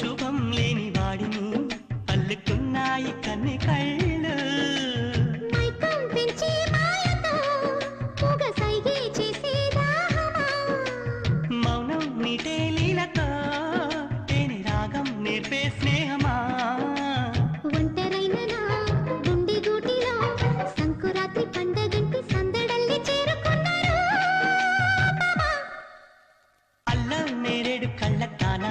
శుభం లేని వాడిని అల్లుకున్నాయి కన్ని కళ్ళు. మౌనం నీటే లీలతో తేని రాగం నేర్పే స్నేహమా? నేరేడు కళ్ళ తానా